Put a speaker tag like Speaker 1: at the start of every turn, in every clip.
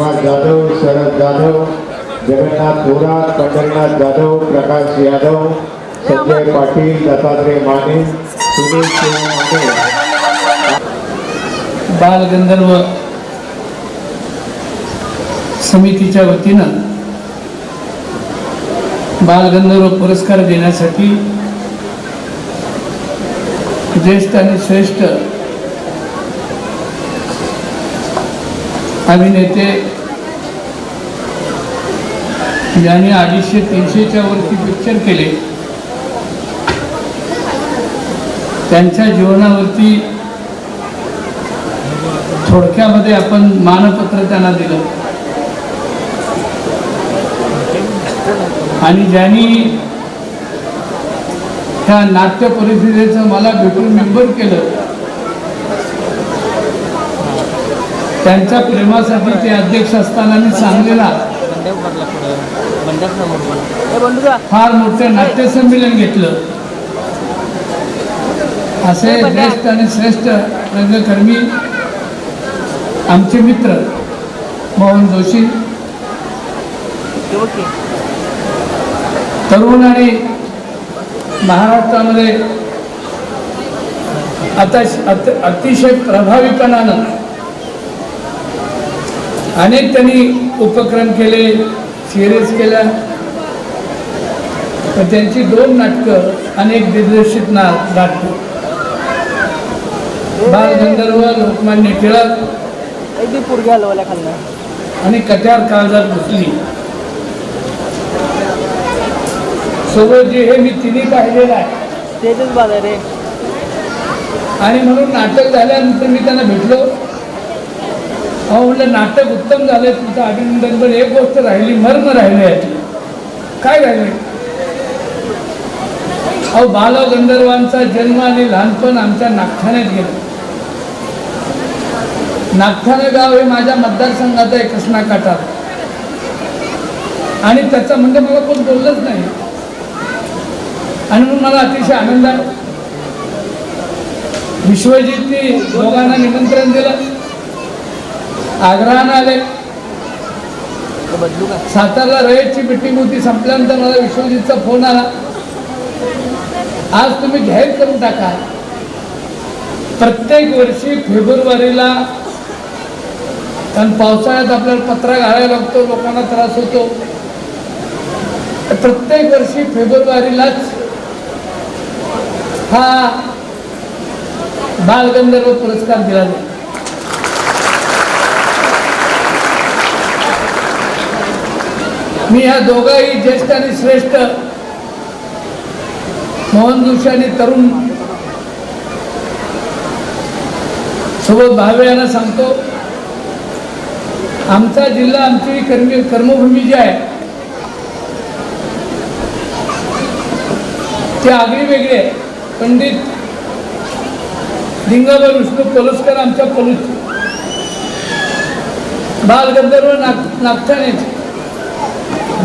Speaker 1: विश्वास जाधव शरद जाधव जगन्नाथ थोरात पंढरीनाथ जाधव प्रकाश यादव संजय पाटील दत्तात्रय माने सुनील माने.
Speaker 2: बालगंधर्व समितीच्या वतीनं बालगंधर्व पुरस्कार देण्यासाठी ज्येष्ठ आणि श्रेष्ठ अभिनेते ज्यांनी अडीचशे तीनशेच्या वरती पिक्चर केले. त्यांच्या जीवनावरती थोडक्यामध्ये आपण मानपत्र त्यांना दिलं. आणि ज्यांनी ह्या नाट्य परिषदेचं मला भेटून मेंबर केलं त्यांच्या प्रेमासाठी ते अध्यक्ष असताना मी सांगलेला फार मोठं नाट्य संमेलन घेतलं. असे ज्येष्ठ आणि श्रेष्ठ रंगकर्मी आमचे मित्र मोहन जोशी. तरुण आणि महाराष्ट्रामध्ये आता अतिशय प्रभावीपणानं अनेक त्यांनी उपक्रम केले सिरीज केल्या. तर त्यांची दोन नाटकं अनेक दिग्दर्शित ना नाटकं. बालगंधर्व लोकमान्य टिळक. आणि कट्यार काळजात घुसली. सोबतजी हे मी तिन्ही पाहिलेलं आहे.
Speaker 3: तेजच बाद आहे.
Speaker 2: आणि म्हणून नाटक झाल्यानंतर मी त्यांना भेटलो. अहो म्हटलं नाटक उत्तम झालं तुमचं अभिनंदन. पण एक गोष्ट राहिली मर्म राहिले. याची काय राहिले? अहो बालगंधर्वांचा जन्म आणि लहानपण आमच्या नागठाण्यात गेलं. नागठाणे गाव हे माझ्या मतदारसंघाचं आहे कृष्णाकाठात आणि त्याचा म्हणजे मला कोण बोललंच नाही. आणि म्हणून मला अतिशय आनंद आहे. विश्वजितनी दोघांना निमंत्रण दिलं. आग्रहानं आले. सातारला रयतची मिटिंग होती संपल्यानंतर मला विश्वजितचा फोन आला. आज तुम्ही जाहीर करून टाका. प्रत्येक वर्षी फेब्रुवारीला कारण पावसाळ्यात आपल्याला पत्रा घालायला लागतो लोकांना त्रास होतो. प्रत्येक वर्षी फेब्रुवारीलाच हा बालगंधर्व पुरस्कार दिला जातो. मी ह्या दोघाही ज्येष्ठ आणि श्रेष्ठ मोहन जोशी आणि तरुण सोबत भावे यांना सांगतो आमचा जिल्हा आमची कर्मी कर्मभूमी जी आहे ते आगळी वेगळे आहे. पंडित लिंगाबर विष्णू पलुसकर आमच्या पलूसचे बालगंधर्व नाग नागठाण्याचे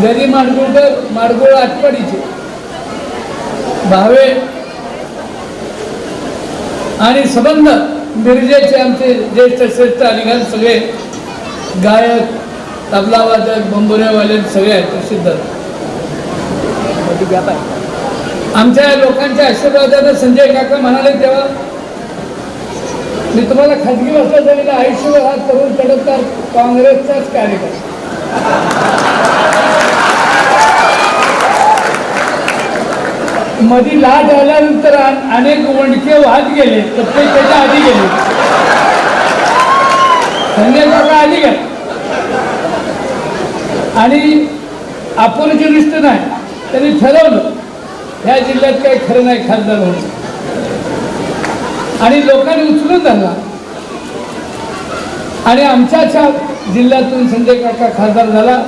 Speaker 2: गरी माडगुळकर माडगुळ आटपाडीचे भावे. आणि संबंध मिरजेचे आमचे ज्येष्ठ श्रेष्ठ अलिगान सगळे गायक तबलावादक बंबुऱ्यावाले सगळे आहेत प्रसिद्ध. आमच्या लोकांच्या आशीर्वादानं संजय काका म्हणाले तेव्हा मी तुम्हाला खाजगी भाषा झालेला आयुष्यभर हा तरुण तडफदार काँग्रेसचाच कार्यकर्ता. मधी लाट आल्यानंतर अनेक वणके वाहत गेले तर ते त्याच्या आधी गेले. संजय आधी गेले. आणि निष्ठ नाही त्यांनी ठरवलं ह्या जिल्ह्यात काही खरं नाही खासदार होणं. आणि लोकांनी उचलून धरला. आणि आमच्याच्या जिल्ह्यातून संजय काका खासदार झाला.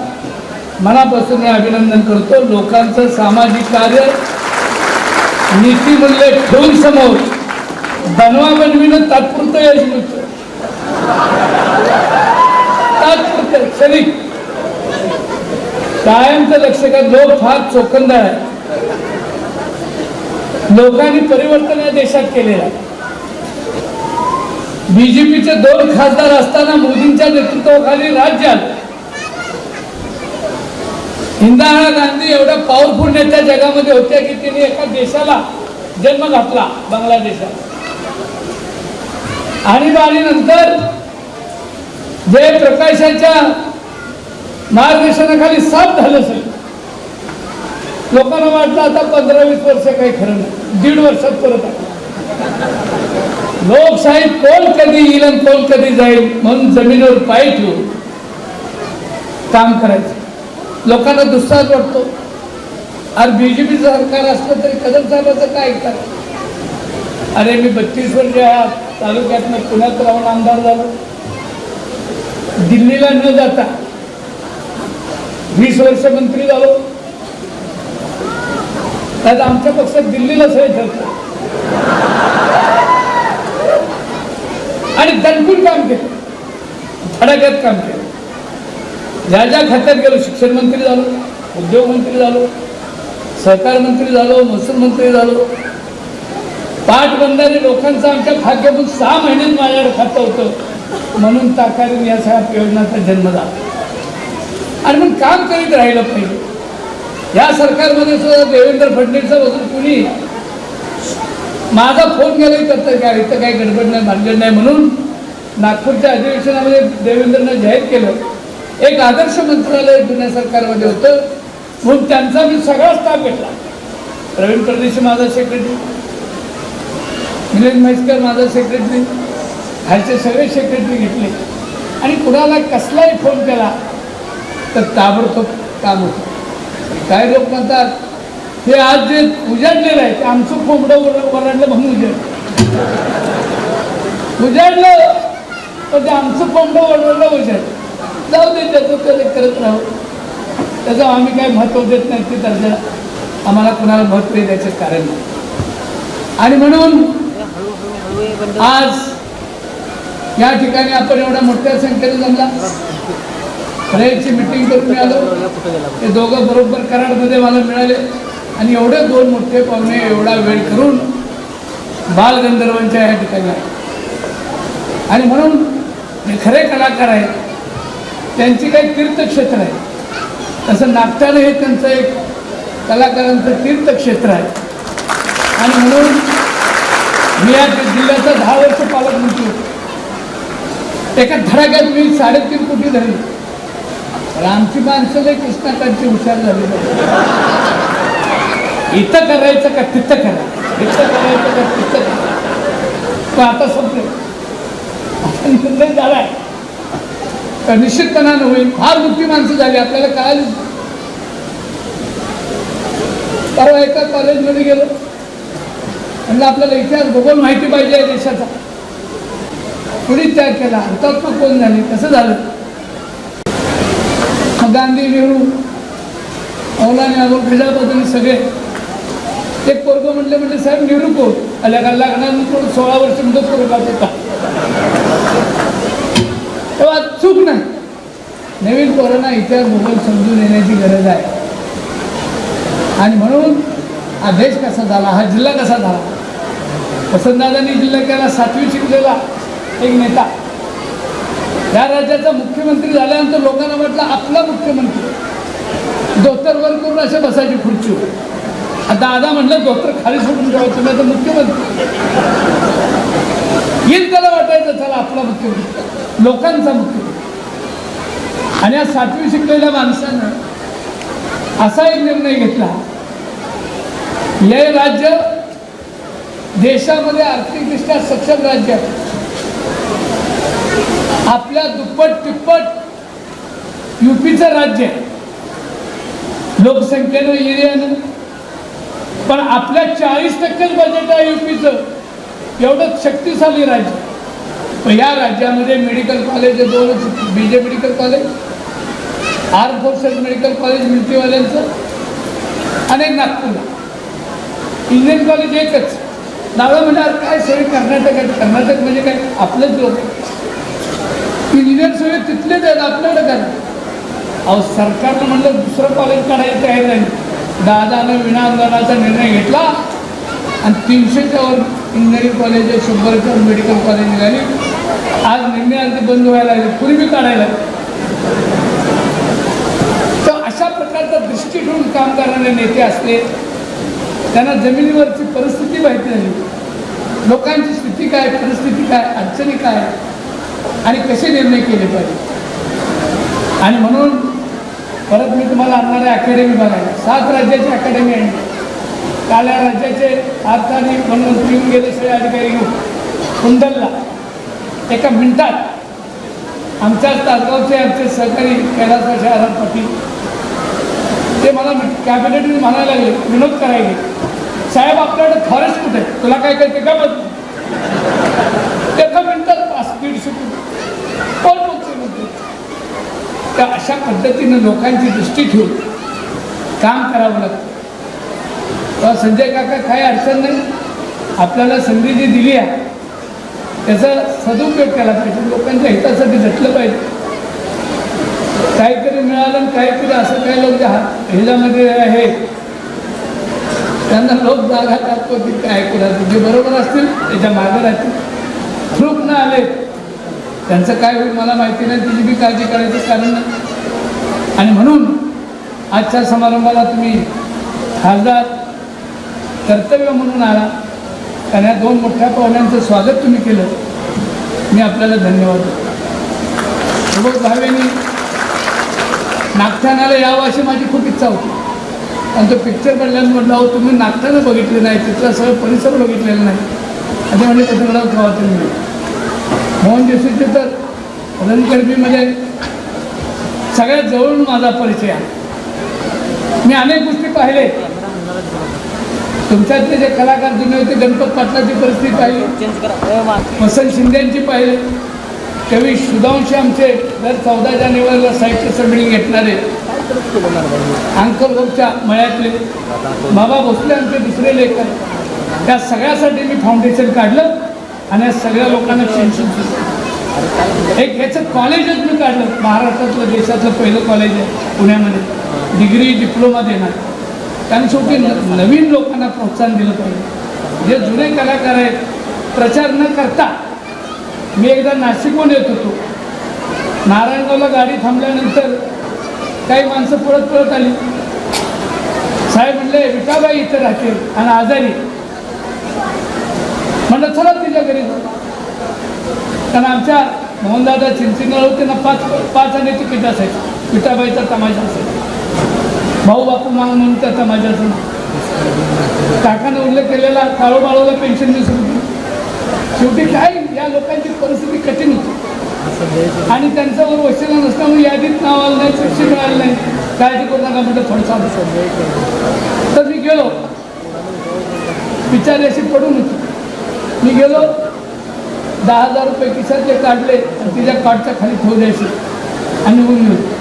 Speaker 2: मनापासून मी अभिनंदन करतो. लोकांचं सामाजिक कार्य नीतिमूल्य ठेवून समोर. बनवा बनवीनं तात्पुरतं यश मिळतं. तात्पुरतं क्षणिक. कायमचं लक्ष का लोक फार चोखंदळ आहे लोकांनी परिवर्तन या देशात केलेलं आहे. बीजेपीचे दोन खासदार असताना मोदींच्या नेतृत्वाखाली राज्यात इंदिरा गांधी एवढ्या पॉवरफुल नेत्या जगामध्ये होत्या की तिने एका देशाला जन्म घातला बांगलादेशात. आणीबाणीनंतर जयप्रकाशाच्या मार्गदर्शनाखाली साफ झालं असेल लोकांना वाटलं आता पंधरा वीस वर्ष काही खरं नाही. दीड वर्षात परत आलं. लोकशाही कोण कधी येईल आणि कोण कधी जाईल म्हणून जमिनीवर पाय ठेवून काम करायचं. लोकांना दुस्साहस वाटतो. अरे बीजेपी सरकार असलं तरी कदम साहेबाचं काय ऐकतात? अरे मी बत्तीस वर्ष या तालुक्यातनं पुण्यात राहून आमदार झालो. दिल्लीला न जाता वीस वर्ष मंत्री झालो. त्यात आमच्या पक्षात दिल्लीला सही ठरतो. आणि दणकून काम केलं. धडाक्यात काम केलं. ज्या ज्या खात्यात गेलो शिक्षण मंत्री झालो उद्योग मंत्री झालो सहकार मंत्री झालो महसूल मंत्री झालो पाटबंधारे लोकांचं आमच्या खात्यातून सहा महिन्यात माझ्याकडे खातं होतं. म्हणून ताकारीन या सगळ्या योजनाचा जन्म झाला. आणि मग काम करीत राहिलं पाहिजे या सरकारमध्ये सुद्धा देवेंद्र फडणवीसचा बसून कुणी माझा फोन गेला तर काय इथं काही गडबड नाही भानगड नाही म्हणून नागपूरच्या अधिवेशनामध्ये देवेंद्रनं जाहीर केलं. एक आदर्श मंत्रालय जुन्या सरकारमध्ये होतं म्हणून त्यांचा मी सगळा स्टाफ घेतला. प्रवीण परदेशी माझा सेक्रेटरी मिलिंद म्हैसकर माझा सेक्रेटरी खालचे सगळे सेक्रेटरी घेतले. आणि कुणाला कसलाही फोन केला तर ताबडतोब काम होतं. काही लोक म्हणतात हे आज जे उजाडलेलं आहे ते आमचं कोंबडं वर- वरडलं म्हणून उजाड उजाडलं पण ते आमचं कोंबडं वरडलं उजाडलं. जाऊ दे त्याचं कलेक्ट करत राहू. त्याचं आम्ही काही महत्त्व देत नाही ते दर्जा आम्हाला कुणाला महत्त्व द्यायचं कारण नाही. आणि म्हणून आज या ठिकाणी आपण एवढ्या मोठ्या संख्येने जमला. फ्रेंडची मिटिंग करून
Speaker 3: मिळालो
Speaker 2: ते दोघं बरोबर कराडमध्ये मला मिळाले. आणि एवढे दोन मोठे पाहुणे एवढा वेळ करून बालगंधर्वांच्या या ठिकाणी आणि म्हणून जे खरे कलाकार आहेत. त्यांची काही तीर्थक्षेत्र आहे. तसं नाट्यानं हे त्यांचं एक कलाकारांचं तीर्थक्षेत्र आहे. आणि म्हणून मी या जिल्ह्याचा दहा वर्ष पालकमंत्री होतो एका धडाक्यात मी साडेतीन कोटी धरली. पण आमची माणसं लय कृष्णाकांची हुशार झाली. इथं करायचं का तिथं करा? इथं करायचं का तिथं करा? आता संपलं. आता निर्णय झालाय. आहे निश्चितपणानं होईल. फार मोठी माणसं झाली. आपल्याला कळाली. परवा एका कॉलेजमध्ये गेलो. म्हणजे आपल्याला इतिहास भूगोल माहिती पाहिजे या देशाचा. कुणी त्याग केला? हुतात्मा कोण झाले? कसं झालं? मग गांधी नेहरू मौलाना अबुल कलाम सगळे. एक पोरग म्हटले म्हणजे साहेब नेहरू कोण? आल्या का लग्नानंतर सोळा वर्ष मुदत करू लागत होता. तेव्हा चूक नाही. नवीन पोरांना इतिहास भूगोल समजून येण्याची गरज आहे. आणि म्हणून हा देश कसा झाला हा जिल्हा कसा झाला? वसंतदादांनी जिल्हा केला सातवी शिकलेला एक नेता. या राज्याचा मुख्यमंत्री झाल्यानंतर लोकांना म्हटलं आपला मुख्यमंत्री. धोतर वर करून असे बसायची खुर्ची. आता दादा म्हटलं दोतर खाली सोडून ठेवायचं नाही आता मुख्यमंत्री. येईल त्याला वाटायचं चला आपला मुख्यमंत्री लोकांचा मुख्यमंत्री आणि या सातवी शिकलेल्या माणसानं असा एक निर्णय घेतला हे राज्य देशामध्ये आर्थिकदृष्ट्या सक्षम राज्य आहे. आपल्या दुप्पट तिप्पट युपीचं राज्य आहे. लोकसंख्येनं एरियानं पण आपल्या चाळीस टक्केच बजेट आहे युपीचं. एवढं शक्तिशाली राज्य. पण या राज्यामध्ये मेडिकल कॉलेज दोनच B J medical college arm forces medical college मिलिटरीवाल्यांचं आणि नागपूरला. इंजिनिअरिंग कॉलेज एकच. नावं म्हणजे काय? सगळे कर्नाटक आहेत. कर्नाटक म्हणजे काय? आपलेच लोक इंजिनियर सगळे तिथलेच आहेत आपल्याकडे काय? अहो सरकारनं म्हणलं दुसरं कॉलेज काढायचं आहे नाही. दादानं विनांगणाचा निर्णय घेतला आणि तीनशेच्या वर इंजिनिअरिंग कॉलेज आहे शंभरच्या मेडिकल कॉलेज निघाली. आज निर्णय अगदी बंद व्हायला लागले पूर्वी काढायला. लागले. तर अशा प्रकारचा करणारे नेते असले त्यांना जमिनीवरची परिस्थिती माहिती नाही. लोकांची स्थिती काय परिस्थिती काय अडचणी काय आणि कसे निर्णय केले पाहिजे. आणि म्हणून परत मी तुम्हाला आणणारे अकॅडमी बघायला सात राज्याची अकॅडमी आहे काल या राज्याचे अर्थ आणि वनमंत्री येऊन गेले सगळे अधिकारी घेऊन. कुंडलला एका मिनिटात आमच्या तासगावचे आमचे सहकारी कैलासवासी आराम पाटील ते मला कॅबिनेट म्हणायला लागले विनोद करायला साहेब आपल्याकडे फॉरेस्ट कुठे तुला काय करते का बघ एका मिनिटात पाच दीडशे कोटी कोण बोलतोय तर अशा पद्धतीनं लोकांची दृष्टी ठेवून काम करावं लागतं. संजय काका काही अडचण नाही. आपल्याला संधी जी दिली आहे त्याचा सदुपयोग केला पाहिजे. लोकांच्या हितासाठी झटलं पाहिजे. काहीतरी मिळालं आणि काहीतरी असं काही लोक हात ह्याच्यामध्ये आहे. त्यांना लोक जागा टाकतो की काय करायचं जे बरोबर असतील त्याच्यामागे राहतील. फ्रूप न आले त्यांचं काय होईल मला माहिती नाही. तिची बी काळजी करायचं कारण नाही. आणि म्हणून आजच्या समारंभाला तुम्ही खासदार कर्तव्य म्हणून आला आणि या दोन मोठ्या पाहुण्यांचं स्वागत तुम्ही केलं. मी आपल्याला धन्यवाद देतो. सुबोध भावेनी नागठाण्याला यावं अशी माझी खूप इच्छा होती. आणि तो पिक्चर पडल्यानं म्हटलं अहो तुम्ही नागठाणं बघितलं नाही तिथला सगळं परिसर बघितलेला नाही. आणि म्हणजे पत्रकार ठेवा तुम्ही मोहन जोशीचे तर रणकर्मीमध्ये सगळ्यात जवळून माझा परिचय आहे. मी अनेक गोष्टी पाहिले. तुमच्यातले जे कलाकार जुने होते गणपत पाटलाची परिस्थिती पाहिली. वसंत शिंदेची पाहिले. कवी सुधांशी आमचे दर चौदा जानेवारीला साहित्य संमेलन घेतणारे. अंकलच्या मळ्यातले. बाबा भोसले आमचे दुसरे लेखक. त्या सगळ्यासाठी मी फाउंडेशन काढलं आणि या सगळ्या लोकांना शिक्षण दिलं. एक ह्याचं कॉलेजच मी काढलं. महाराष्ट्रातलं देशातलं पहिलं कॉलेज आहे पुण्यामध्ये. डिग्री डिप्लोमा देणार. कारण शेवटी नवीन लोकांना प्रोत्साहन दिलं पाहिजे. जे जुने कलाकार आहेत प्रचार न करता मी एकदा नाशिकहून येत होतो. नारायणगावला गाडी थांबल्यानंतर काही माणसं पळत पळत आली. साहेब म्हणले विठाबाई इथं राहते आणि आजारी म्हणलं चला तिच्या घरी. कारण आमच्या मोहनदादा चिंचिंगळ होते ना पाच पाच आणि तिकीट असायचं. विठाबाईचा तमाशा असायचा. भाऊ बापू माग म्हणून त्या माझ्या काकानं उल्लेख केलेला काळोबाळोला पेन्शन दिसून शेवटी काय? या लोकांची परिस्थिती कठीण होती. आणि त्यांच्यावर वशिला नसल्यामुळे यादीत नाव आलं नाही शिक्षण मिळालं नाही. काळजी करू नका म्हटलं थोडंसं तर मी गेलो. बिचारी अशी पडून होती. मी गेलो. दहा हजार रुपये खिशातले काढले आणि तिच्या कार्डच्या खाली ठेवले असे. आणि निघून गेलो.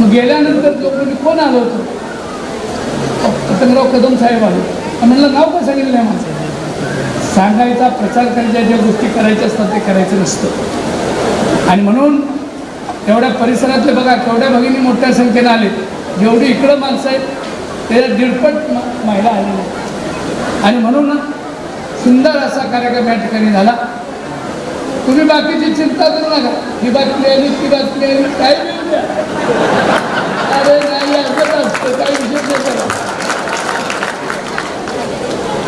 Speaker 2: मग गेल्यानंतर लोकांनी कोण आलं होतं? पतंगराव कदम साहेब आले. म्हणलं नाव का सांगितलं नाही माझं सांगायचा प्रचार करायच्या ज्या गोष्टी करायच्या असतात ते करायचं नसतं. आणि म्हणून तेवढ्या परिसरातले बघा केवढ्या भगिनी मोठ्या संख्येनं आले. जेवढी इकडं माणसं आहेत त्याच्या दीडपट महिला आलेल्या आहेत आणि म्हणून सुंदर असा कार्यक्रम या ठिकाणी झाला. तुम्ही बाकीची चिंता करू नका. ही बातमी आली ती बातमी आली काय मिळू द्या अरे नाही असं असतं काही विशेष नाही करा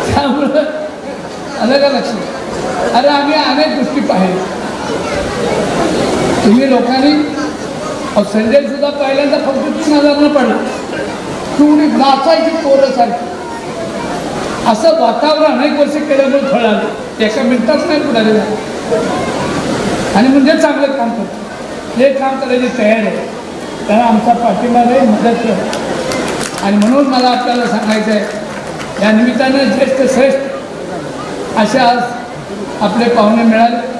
Speaker 2: त्यामुळं आलं का लक्षात अरे आम्ही क्लिप आहे. तुम्ही लोकांनी संजय सुद्धा पहिल्यांदा फक्त तीन हजारनं पडला. तुम्ही नाचायची पोरं सारखी. असं वातावरण अनेक वर्ष केल्यामुळे फळालं. एका मिनिटात नाही पुढारी आणि म्हणजे चांगलं काम करतो. जे काम करायची तयारी आहे. त्याला आमचा पाठिंबा नाही मदत कर आणि म्हणून मला आपल्याला सांगायचं आहे या निमित्तानं ज्येष्ठ श्रेष्ठ असे आज आपले पाहुणे मिळाले.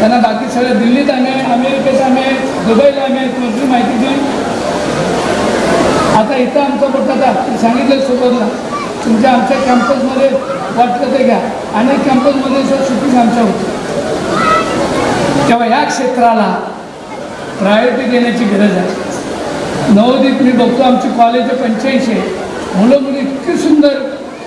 Speaker 2: त्यांना बाकी सगळं दिल्लीत आम्ही अमेरिकेत आम्ही दुबईला आम्ही आहे, माहिती दिली आता इथं आमचा मोठा आता सांगितलं सोबतला तुमच्या आमच्या कॅम्पसमध्ये वाटलं ते घ्या. अनेक कॅम्पसमध्ये सर शूटिंग आमच्या होती. तेव्हा ह्या क्षेत्राला प्रायोरिटी देण्याची गरज आहे. नवोदित मी बघतो आमची कॉलेज पंच्याऐंशी मुलं मुली इतकी सुंदर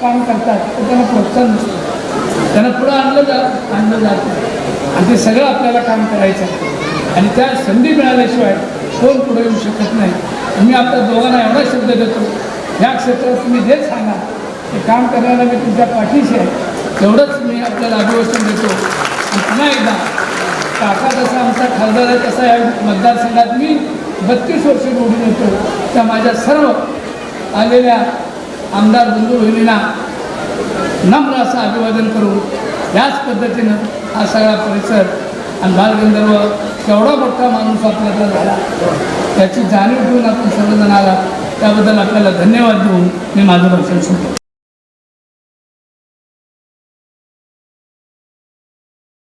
Speaker 2: काम करतात तर त्यांना प्रोत्साहन नसतं. त्यांना पुढं आणलं जात आणलं जात आणि ते सगळं आपल्याला काम करायचं आहे आणि त्या संधी मिळाल्याशिवाय कोण पुढे येऊ शकत नाही. मी आपल्या दोघांना एवढा शब्द देतो ह्या क्षेत्रात तुम्ही जे सांगा ते काम करण्याला मी तुमच्या पाठीशी आहे. तेवढंच मी आपल्याला अभिवचन देतो. आणि पुन्हा एकदा काका जसा आमचा खासदार आहे तसा या मतदारसंघात मी बत्तीस वर्ष निवडून येतो त्या माझ्या सर्व आलेल्या आमदार बंधू भगिनींना नम्र असं अभिवादन करू याच पद्धतीनं हा सगळा परिसर आणि बालगंधर्व केवढा मोठा माणूस आपल्याला झाला. त्याची जाणीव ठेवून आपण सर्वजण आला त्याबद्दल आपल्याला धन्यवाद देऊन मी माझं भाषण सुटतो